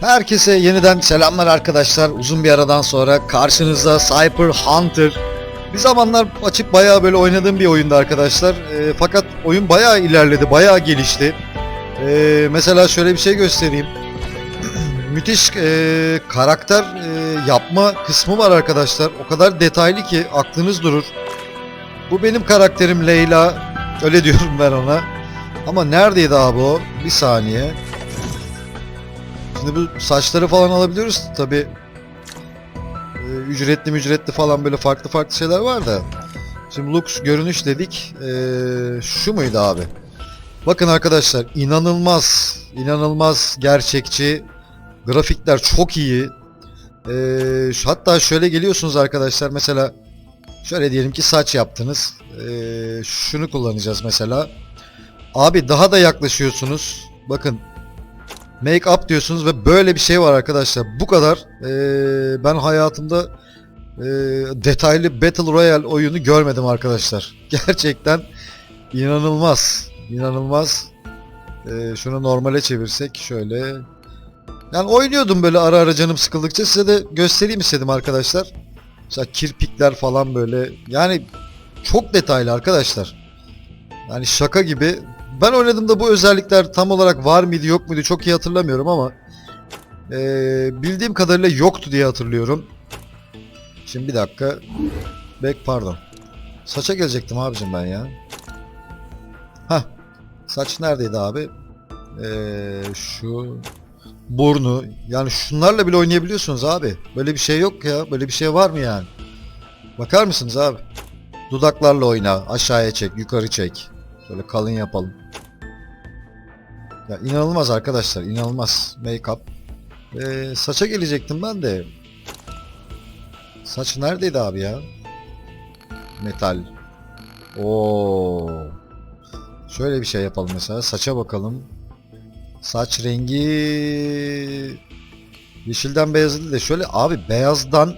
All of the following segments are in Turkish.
Herkese yeniden selamlar arkadaşlar. Uzun bir aradan sonra karşınızda Cyber Hunter. Bir zamanlar açıp bayağı böyle oynadığım bir oyundu arkadaşlar. Ee, fakat oyun bayağı ilerledi, bayağı gelişti. Ee, mesela şöyle bir şey göstereyim. Müthiş e, karakter e, yapma kısmı var arkadaşlar. O kadar detaylı ki aklınız durur. Bu benim karakterim Leyla. Öyle diyorum ben ona. Ama neredeydi abi o? Bir saniye. Şimdi bu saçları falan alabiliyoruz tabi. ücretli mücretli falan böyle farklı farklı şeyler var da. Şimdi looks görünüş dedik. Ee, şu muydu abi? Bakın arkadaşlar inanılmaz inanılmaz gerçekçi grafikler çok iyi. Şu- hatta şöyle geliyorsunuz arkadaşlar mesela şöyle diyelim ki saç yaptınız. Ee, şunu kullanacağız mesela. Abi daha da yaklaşıyorsunuz. Bakın make up diyorsunuz ve böyle bir şey var arkadaşlar. Bu kadar eee, ben hayatımda eee, detaylı Battle Royale oyunu görmedim arkadaşlar. Gerçekten inanılmaz. İnanılmaz. Eee, şunu normale çevirsek şöyle. Yani oynuyordum böyle ara ara canım sıkıldıkça size de göstereyim istedim arkadaşlar. Mesela kirpikler falan böyle. Yani çok detaylı arkadaşlar. Yani şaka gibi. Ben oynadığımda bu özellikler tam olarak var mıydı yok muydu çok iyi hatırlamıyorum ama eee, bildiğim kadarıyla yoktu diye hatırlıyorum. Şimdi bir dakika. Bek pardon. Saça gelecektim abicim ben ya. Hah. Saç neredeydi abi? Eee, şu burnu. Yani şunlarla bile oynayabiliyorsunuz abi. Böyle bir şey yok ya. Böyle bir şey var mı yani? Bakar mısınız abi? Dudaklarla oyna. Aşağıya çek, yukarı çek. Böyle kalın yapalım. Ya inanılmaz arkadaşlar, inanılmaz make-up. Ee, saça gelecektim ben de. Saç neredeydi abi ya? Metal. Oo. Şöyle bir şey yapalım mesela. Saça bakalım. Saç rengi yeşilden beyaza değil de şöyle abi beyazdan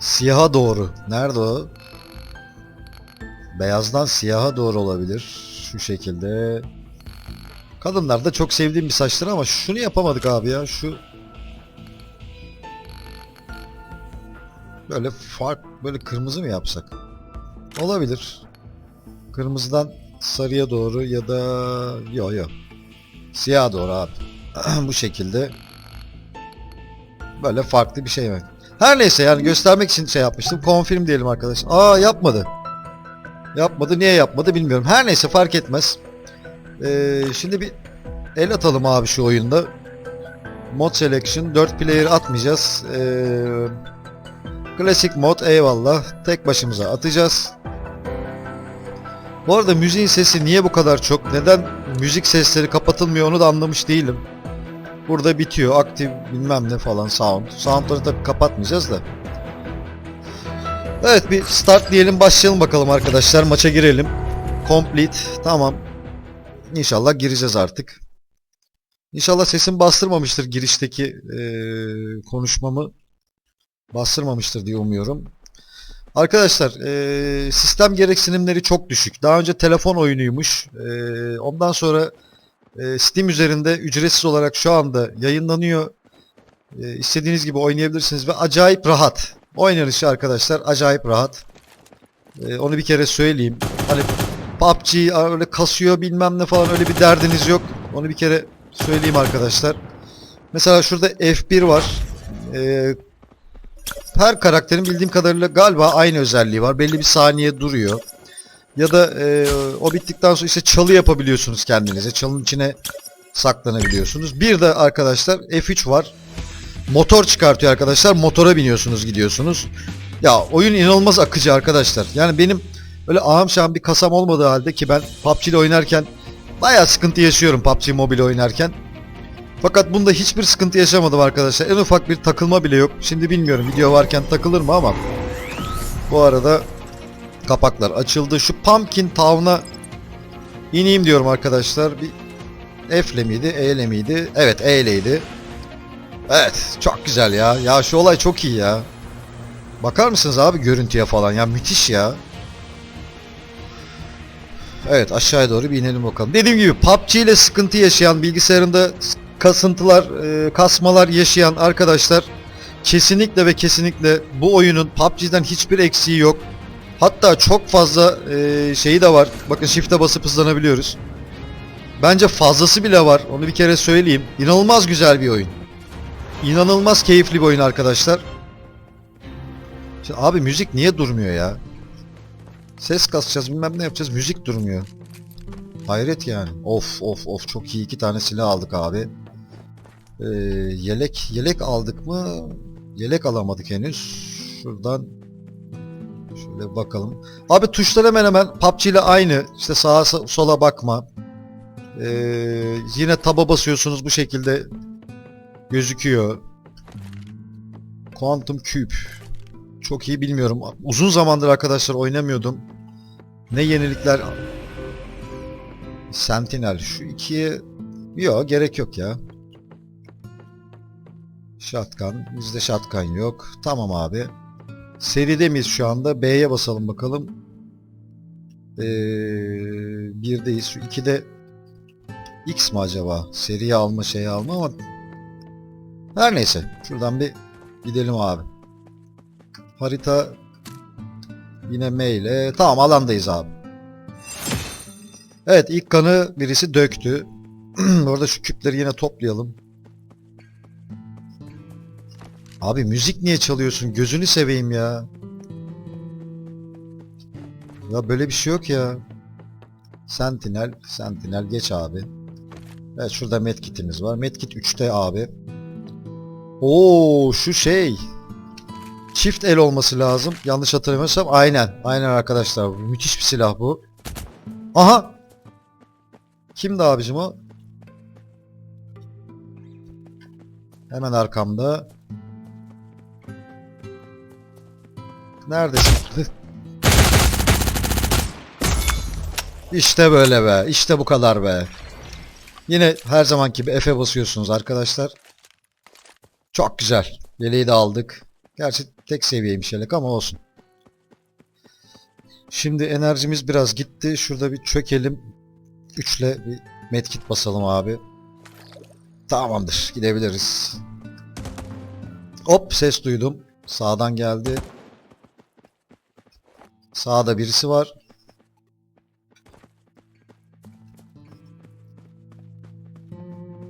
siyaha doğru. Nerede o? Beyazdan siyaha doğru olabilir. Şu şekilde. Kadınlarda çok sevdiğim bir saçları ama şunu yapamadık abi ya. Şu böyle fark böyle kırmızı mı yapsak? Olabilir. Kırmızıdan sarıya doğru ya da yo yo. Siyah doğru abi. Bu şekilde. Böyle farklı bir şey mi? Her neyse yani göstermek için şey yapmıştım. Confirm diyelim arkadaşlar. Aa yapmadı. Yapmadı. Niye yapmadı bilmiyorum. Her neyse fark etmez. Ee, şimdi bir el atalım abi şu oyunda. Mod selection 4 player atmayacağız. Ee, klasik mod eyvallah. Tek başımıza atacağız. Bu arada müziğin sesi niye bu kadar çok? Neden müzik sesleri kapatılmıyor onu da anlamış değilim. Burada bitiyor. Aktif bilmem ne falan sound. Soundları tabii kapatmayacağız da. Evet bir start diyelim başlayalım bakalım arkadaşlar. Maça girelim. Complete. Tamam. İnşallah gireceğiz artık. İnşallah sesim bastırmamıştır girişteki eee, konuşmamı. Bastırmamıştır diye umuyorum. Arkadaşlar eee, sistem gereksinimleri çok düşük. Daha önce telefon oyunuymuş. Eee, ondan sonra eee, Steam üzerinde ücretsiz olarak şu anda yayınlanıyor. Eee, istediğiniz gibi oynayabilirsiniz ve acayip rahat. Oynanışı arkadaşlar acayip rahat. Eee, onu bir kere söyleyeyim. Hani PUBG öyle kasıyor bilmem ne falan öyle bir derdiniz yok. Onu bir kere söyleyeyim arkadaşlar. Mesela şurada F1 var. Ee, her karakterin bildiğim kadarıyla galiba aynı özelliği var. Belli bir saniye duruyor. Ya da e, o bittikten sonra işte çalı yapabiliyorsunuz kendinize. Çalının içine saklanabiliyorsunuz. Bir de arkadaşlar F3 var. Motor çıkartıyor arkadaşlar. Motora biniyorsunuz gidiyorsunuz. Ya oyun inanılmaz akıcı arkadaşlar. Yani benim Öyle ağam şahım bir kasam olmadığı halde ki ben PUBG ile oynarken bayağı sıkıntı yaşıyorum PUBG Mobile oynarken. Fakat bunda hiçbir sıkıntı yaşamadım arkadaşlar. En ufak bir takılma bile yok. Şimdi bilmiyorum video varken takılır mı ama bu arada kapaklar açıldı. Şu Pumpkin Town'a ineyim diyorum arkadaşlar. Bir F ile miydi? E ile miydi? Evet E ileydi. Evet çok güzel ya. Ya şu olay çok iyi ya. Bakar mısınız abi görüntüye falan ya müthiş ya. Evet aşağıya doğru bir inelim bakalım. Dediğim gibi PUBG ile sıkıntı yaşayan bilgisayarında kasıntılar, e, kasmalar yaşayan arkadaşlar kesinlikle ve kesinlikle bu oyunun PUBG'den hiçbir eksiği yok. Hatta çok fazla e, şeyi de var. Bakın shift'e basıp hızlanabiliyoruz. Bence fazlası bile var. Onu bir kere söyleyeyim. İnanılmaz güzel bir oyun. İnanılmaz keyifli bir oyun arkadaşlar. Şimdi abi müzik niye durmuyor ya? Ses kasacağız bilmem ne yapacağız müzik durmuyor. Hayret yani. Of of of çok iyi iki tane silah aldık abi. Ee, yelek yelek aldık mı? Yelek alamadık henüz. Şuradan şöyle bakalım. Abi tuşlar hemen hemen PUBG ile aynı. İşte sağa so- sola bakma. Ee, yine taba basıyorsunuz bu şekilde gözüküyor. Quantum Cube. Çok iyi bilmiyorum. Uzun zamandır arkadaşlar oynamıyordum. Ne yenilikler Sentinel şu ikiye yok gerek yok ya. Shotgun. Bizde shotgun yok. Tamam abi. Seride miyiz şu anda? B'ye basalım bakalım. Ee, birdeyiz. Şu ikide X mi acaba? Seriye alma şeyi alma ama her neyse. Şuradan bir gidelim abi. Harita yine M ile. Tamam alandayız abi. Evet ilk kanı birisi döktü. Orada şu küpleri yine toplayalım. Abi müzik niye çalıyorsun? Gözünü seveyim ya. Ya böyle bir şey yok ya. Sentinel, Sentinel geç abi. Evet şurada medkitimiz var. Medkit 3'te abi. Oo şu şey. Çift el olması lazım. Yanlış hatırlamıyorsam aynen. Aynen arkadaşlar. Müthiş bir silah bu. Aha. Kimdi abicim o? Hemen arkamda. Neredesin? işte böyle be. İşte bu kadar be. Yine her zamanki gibi F'e basıyorsunuz arkadaşlar. Çok güzel. Yeleği de aldık. Gerçi tek seviyeymiş yelek ama olsun. Şimdi enerjimiz biraz gitti. Şurada bir çökelim. Üçle bir medkit basalım abi. Tamamdır. Gidebiliriz. Hop ses duydum. Sağdan geldi. Sağda birisi var.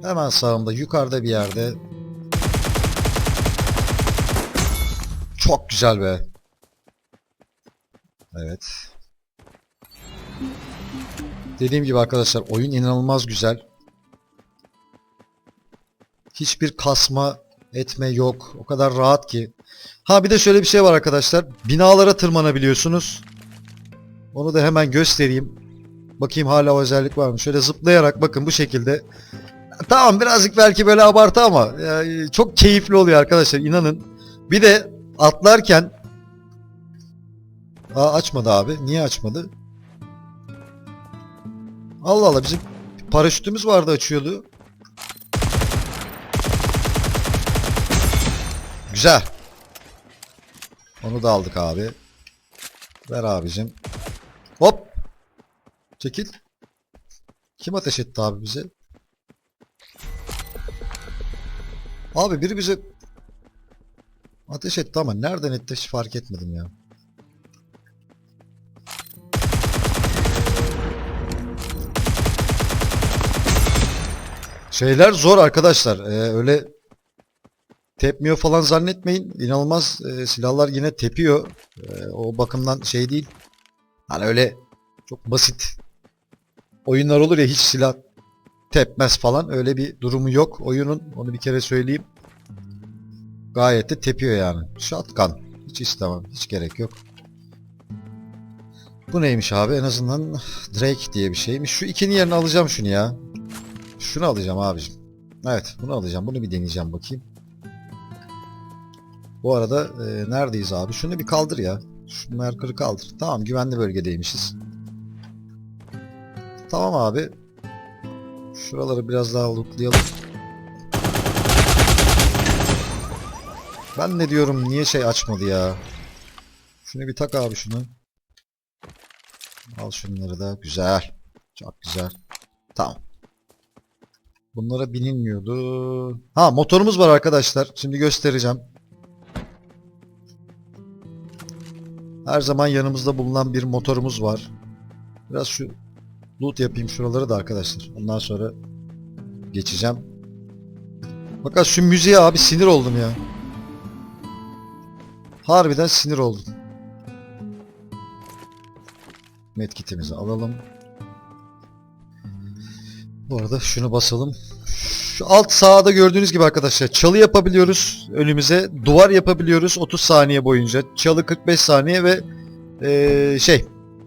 Hemen sağımda yukarıda bir yerde. Çok güzel be. Evet. Dediğim gibi arkadaşlar oyun inanılmaz güzel. Hiçbir kasma etme yok. O kadar rahat ki. Ha bir de şöyle bir şey var arkadaşlar. Binalara tırmanabiliyorsunuz. Onu da hemen göstereyim. Bakayım hala o özellik var mı? Şöyle zıplayarak bakın bu şekilde. Tamam birazcık belki böyle abartı ama e, çok keyifli oluyor arkadaşlar inanın. Bir de atlarken Aa açmadı abi. Niye açmadı? Allah Allah bizim paraşütümüz vardı açıyordu. Güzel. Onu da aldık abi. Ver abicim. Hop. Çekil. Kim ateş etti abi bize? Abi biri bize ateş etti ama nereden etti hiç fark etmedim ya. Şeyler zor arkadaşlar. Ee, öyle tepmiyor falan zannetmeyin. İnanılmaz e, silahlar yine tepiyor. Ee, o bakımdan şey değil. Hani öyle çok basit oyunlar olur ya hiç silah tepmez falan. Öyle bir durumu yok oyunun. Onu bir kere söyleyeyim. Gayet de tepiyor yani. Shotgun. Hiç istemem. Hiç gerek yok. Bu neymiş abi? En azından Drake diye bir şeymiş. Şu ikinin yerine alacağım şunu ya. Şunu alacağım abicim. Evet bunu alacağım. Bunu bir deneyeceğim bakayım. Bu arada e, neredeyiz abi? Şunu bir kaldır ya. Şu Merkür'ü kaldır. Tamam güvenli bölgedeymişiz. Tamam abi. Şuraları biraz daha lootlayalım. Ben ne diyorum niye şey açmadı ya. Şunu bir tak abi şunu. Al şunları da. Güzel. Çok güzel. Tamam. Bunlara binilmiyordu. Ha motorumuz var arkadaşlar. Şimdi göstereceğim. Her zaman yanımızda bulunan bir motorumuz var. Biraz şu loot yapayım şuraları da arkadaşlar. Ondan sonra geçeceğim. Fakat şu müziğe abi sinir oldum ya. Harbiden sinir oldum. Medkitimizi alalım. Bu arada şunu basalım. Şu alt sağda gördüğünüz gibi arkadaşlar çalı yapabiliyoruz önümüze. Duvar yapabiliyoruz 30 saniye boyunca. Çalı 45 saniye ve eee, şey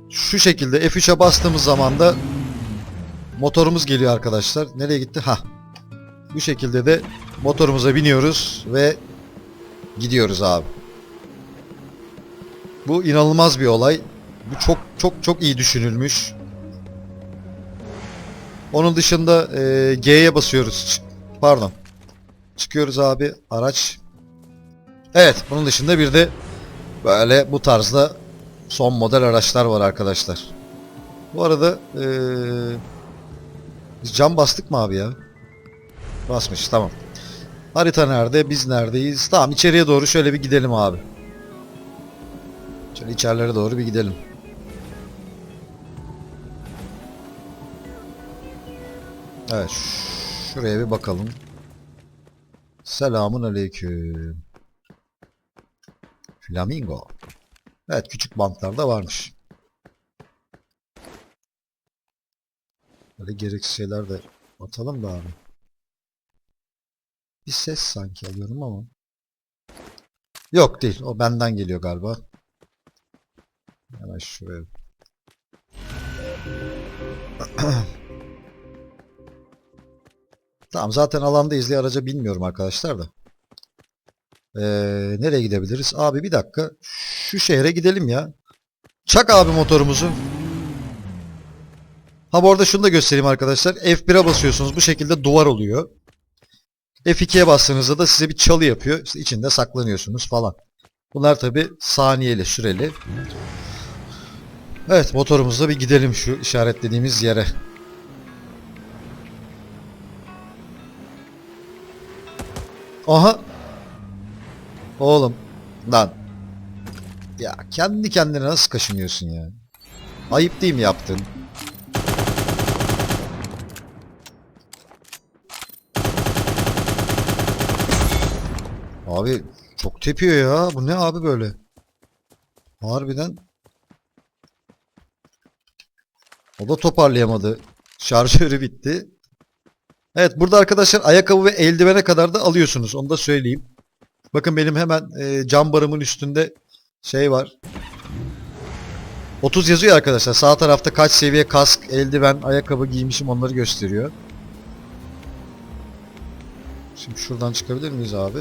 şu şekilde F3'e bastığımız zaman da motorumuz geliyor arkadaşlar. Nereye gitti? Ha. Bu şekilde de motorumuza biniyoruz ve gidiyoruz abi. Bu inanılmaz bir olay. Bu çok çok çok iyi düşünülmüş. Onun dışında e, G'ye basıyoruz. Pardon. Çıkıyoruz abi. Araç. Evet. Bunun dışında bir de böyle bu tarzda son model araçlar var arkadaşlar. Bu arada e, biz cam bastık mı abi ya? Basmış. Tamam. Harita nerede? Biz neredeyiz? Tamam içeriye doğru şöyle bir gidelim abi. Şöyle içerilere doğru bir gidelim. Evet. Şuraya bir bakalım. Selamun aleyküm. Flamingo. Evet küçük bantlarda varmış. Böyle gereksiz şeyler de atalım da abi. Bir ses sanki alıyorum ama. Yok değil. O benden geliyor galiba. Hemen şuraya. Tamam zaten alandayız diye araca bilmiyorum arkadaşlar da. Ee, nereye gidebiliriz? Abi bir dakika. Şu şehre gidelim ya. Çak abi motorumuzu. Ha bu arada şunu da göstereyim arkadaşlar. F1'e basıyorsunuz. Bu şekilde duvar oluyor. F2'ye bastığınızda da size bir çalı yapıyor. İşte içinde saklanıyorsunuz falan. Bunlar tabi saniyeli, süreli. Evet motorumuzla bir gidelim şu işaretlediğimiz yere. Aha. Oğlum. Lan. Ya kendi kendine nasıl kaşınıyorsun ya? Ayıp değil mi yaptın? Abi çok tepiyor ya. Bu ne abi böyle? Harbiden. O da toparlayamadı. Şarjörü bitti. Evet burada arkadaşlar ayakkabı ve eldivene kadar da alıyorsunuz. Onu da söyleyeyim. Bakın benim hemen e, cam barımın üstünde şey var. 30 yazıyor arkadaşlar. Sağ tarafta kaç seviye kask, eldiven, ayakkabı giymişim onları gösteriyor. Şimdi şuradan çıkabilir miyiz abi?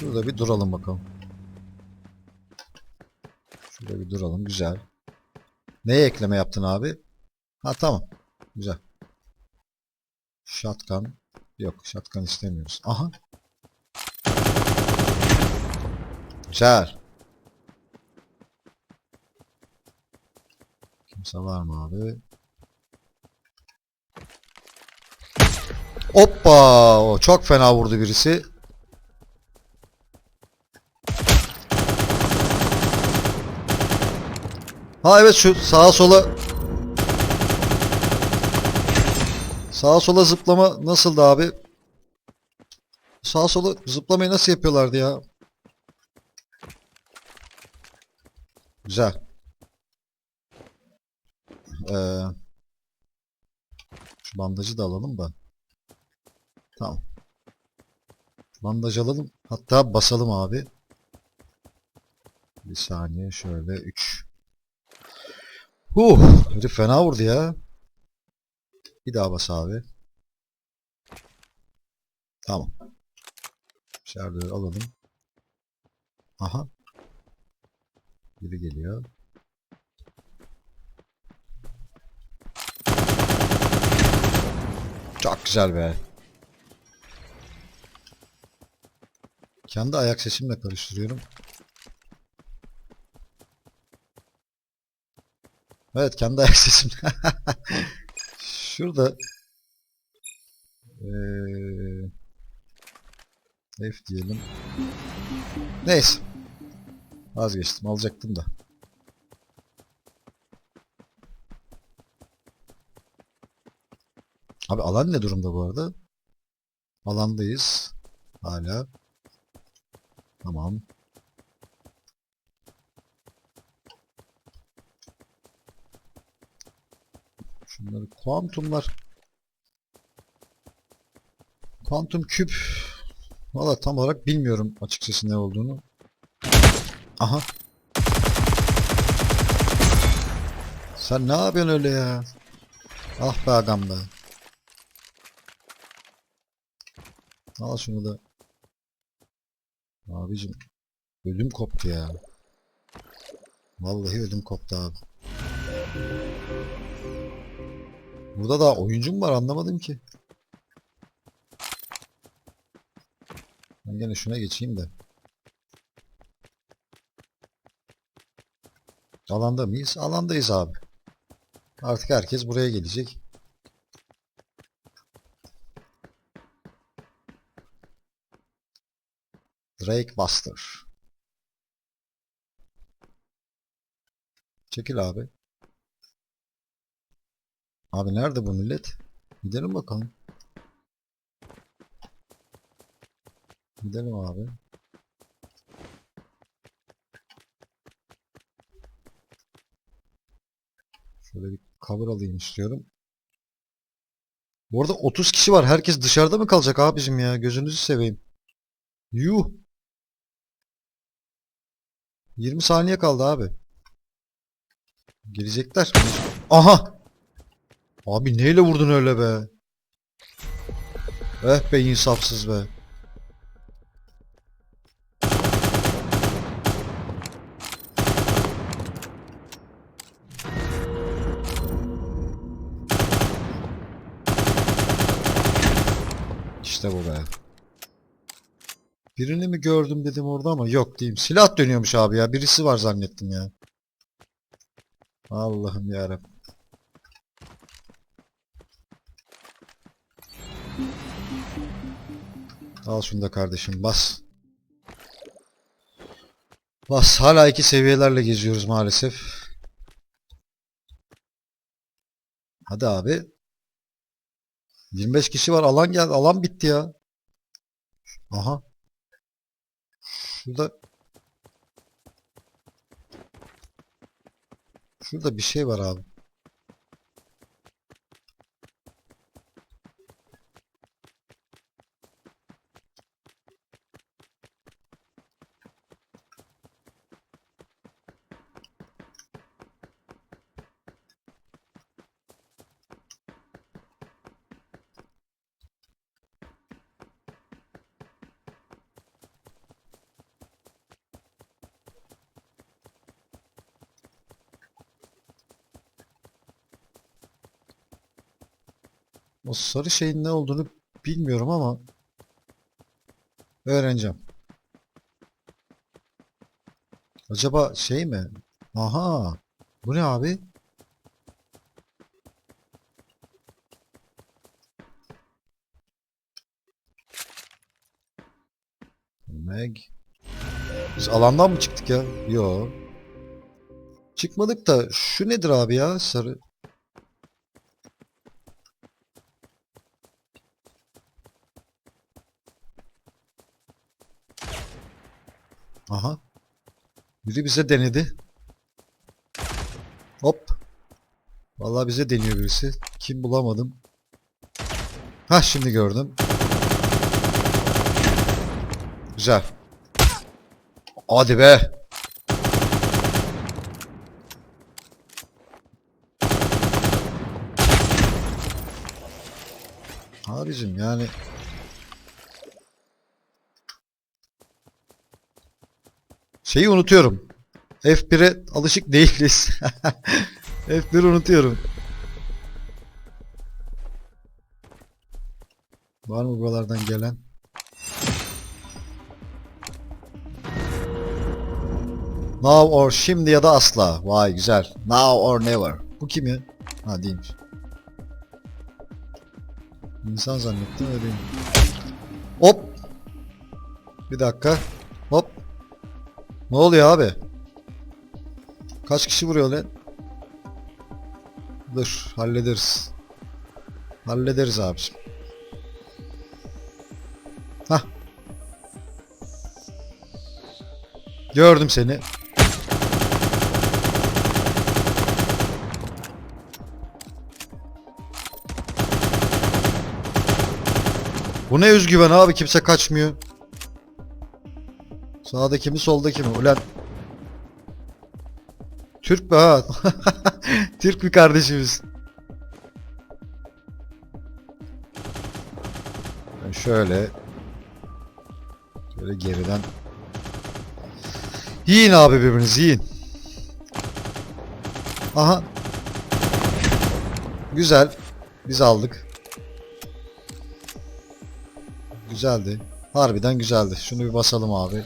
Şurada bir duralım bakalım. Şurada bir duralım. Güzel. Neye ekleme yaptın abi? Ha tamam. Güzel. Shotgun. Yok shotgun istemiyoruz. Aha. Güzel. Kimse var mı abi? Hoppa! Çok fena vurdu birisi. Ha evet şu sağa sola Sağa sola zıplama nasıldı abi? Sağa sola zıplamayı nasıl yapıyorlardı ya? Güzel. Ee, şu bandajı da alalım da. Tamam. Bandaj alalım. Hatta basalım abi. Bir saniye şöyle 3. Huh, herif fena vurdu ya. Bir daha bas abi. Tamam. Şarjörü alalım. Aha. Biri geliyor. Çok güzel be. Kendi ayak sesimle karıştırıyorum. Evet kendi ayak sesim. Şurada Ee, F diyelim. Neyse. Vazgeçtim. Alacaktım da. Abi alan ne durumda bu arada? Alandayız. Hala. Tamam. Şunları kuantumlar. Kuantum küp. Valla tam olarak bilmiyorum açıkçası ne olduğunu. Aha. Sen ne yapıyorsun öyle ya? Ah be agam be. Al şunu da. Abicim. Ödüm koptu ya. Vallahi ödüm koptu abi. Burada da oyuncu mu var anlamadım ki. Ben gene şuna geçeyim de. Alanda mıyız? Alandayız abi. Artık herkes buraya gelecek. Drake Buster. Çekil abi. Abi nerede bu millet? Gidelim bakalım. Gidelim abi. Şöyle bir cover alayım istiyorum. Bu arada 30 kişi var. Herkes dışarıda mı kalacak abicim ya? Gözünüzü seveyim. Yuh. 20 saniye kaldı abi. Gelecekler. Aha. Abi neyle vurdun öyle be? Eh be insafsız be. İşte bu be. Birini mi gördüm dedim orada ama yok diyeyim. Silah dönüyormuş abi ya. Birisi var zannettim ya. Allah'ım yarabbim. Al şunu da kardeşim bas. Bas. Hala iki seviyelerle geziyoruz maalesef. Hadi abi. 25 kişi var. Alan geldi. Alan bitti ya. Aha. Şurada Şurada bir şey var abi. O sarı şeyin ne olduğunu bilmiyorum ama öğreneceğim. Acaba şey mi? Aha. Bu ne abi? Meg. Biz alandan mı çıktık ya? Yo. Çıkmadık da şu nedir abi ya? Sarı. Aha. Biri bize denedi. Hop. Vallahi bize deniyor birisi. Kim bulamadım. Ha şimdi gördüm. Güzel. Hadi be. Abicim yani Şeyi unutuyorum. F1'e alışık değiliz. F1'i unutuyorum. Var mı buralardan gelen? Now or şimdi ya da asla. Vay güzel. Now or never. Bu kim ya? Ha değilmiş. İnsan zannettim öyle değil. Hop. Bir dakika. Hop. Ne oluyor abi? Kaç kişi vuruyor lan? Dur hallederiz. Hallederiz abiciğim. Hah. Gördüm seni. Bu ne özgüven abi kimse kaçmıyor. Sağdaki mi soldaki mi? Ulan. Türk mü ha? Türk bir kardeşimiz. Ben şöyle. Şöyle geriden. Yiyin abi birbirinizi yiyin. Aha. Güzel. Biz aldık. Güzeldi. Harbiden güzeldi. Şunu bir basalım abi.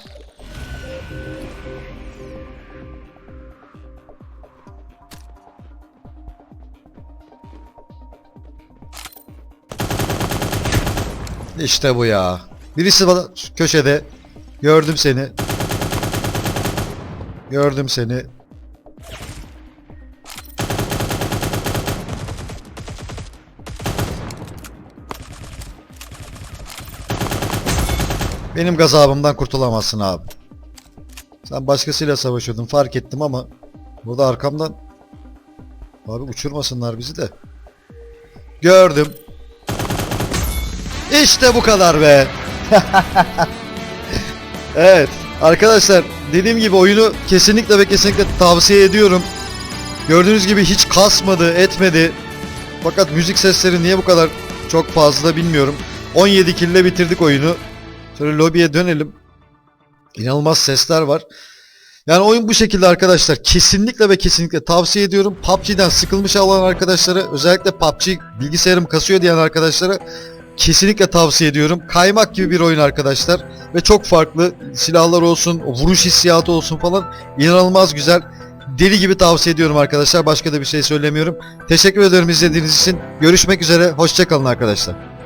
İşte bu ya. Birisi bana köşede. Gördüm seni. Gördüm seni. Benim gazabımdan kurtulamazsın abi. Sen başkasıyla savaşıyordun fark ettim ama burada arkamdan abi uçurmasınlar bizi de. Gördüm. İşte bu kadar be. evet arkadaşlar dediğim gibi oyunu kesinlikle ve kesinlikle tavsiye ediyorum. Gördüğünüz gibi hiç kasmadı, etmedi. Fakat müzik sesleri niye bu kadar çok fazla bilmiyorum. 17 kille bitirdik oyunu. Şöyle lobiye dönelim. İnanılmaz sesler var. Yani oyun bu şekilde arkadaşlar. Kesinlikle ve kesinlikle tavsiye ediyorum. PUBG'den sıkılmış olan arkadaşlara özellikle PUBG bilgisayarım kasıyor diyen arkadaşlara kesinlikle tavsiye ediyorum. Kaymak gibi bir oyun arkadaşlar. Ve çok farklı. Silahlar olsun, vuruş hissiyatı olsun falan. inanılmaz güzel. Deli gibi tavsiye ediyorum arkadaşlar. Başka da bir şey söylemiyorum. Teşekkür ederim izlediğiniz için. Görüşmek üzere. Hoşçakalın arkadaşlar.